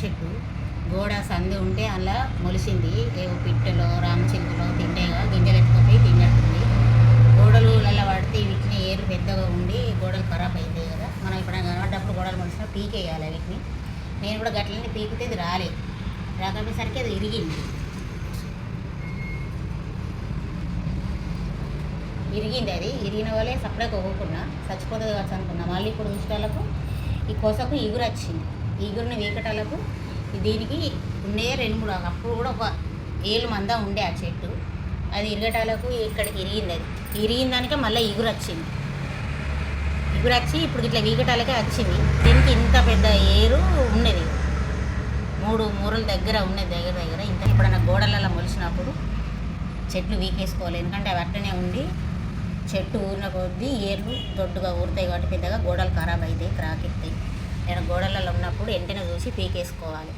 చెట్టు గోడ సంది ఉంటే అలా మొలిసింది. ఏవో పిట్టలో రామచిలుకలో తింటేగా గింజలు ఎత్తుకుపోయి తింటుంది గోడలు అలా పడితే వీటిని ఏరు పెద్దగా ఉండి గోడలు ఖరాబ్ అయింది కదా. మనం ఇప్పుడు కనబడ్డప్పుడు గోడలు మొలిసిన పీకేయాలి వీటిని. నేను కూడా గట్లని పీకితే ఇది రాలేదు. రాకపోయేసరికి అది ఇరిగింది. ఇరిగింది అది. ఇరిగిన వాళ్ళే సపరేట్ ఒవ్వకున్నా చచ్చిపోతుంది కావచ్చు అనుకున్నా. మళ్ళీ ఇప్పుడు చూసేటాలకు ఈ కోసకు ఇగురు వచ్చింది. ఇగురుని వీకటాలకు దీనికి ఉండే రెండు మూడు అప్పుడు కూడా ఒక ఏళ్ళు మంద ఉండే ఆ చెట్టు. అది ఇరగటాలకు ఇక్కడికి ఇరిగింది అది. ఇరిగిన దానికే మళ్ళీ ఇగురు వచ్చింది. ఇగురు వచ్చి ఇప్పుడు ఇట్లా వీకటాలకే వచ్చింది. దీనికి ఇంత పెద్ద ఏరు ఉన్నది. మూడు మూరల దగ్గర ఉన్నది దగ్గర దగ్గర. ఇంత ఎప్పుడైనా గోడలలో మొలిచినప్పుడు చెట్లు వీకేసుకోవాలి. ఎందుకంటే అవి అట్లనే ఉండి చెట్టు ఊరిన కొద్దీ ఏర్లు దొడ్డుగా ఊరుతాయి కాబట్టి పెద్దగా గోడలు ఖరాబ్ అవుతాయి నేను గోడలలో ఉన్నప్పుడు వెంటనే చూసి పీకేసుకోవాలి.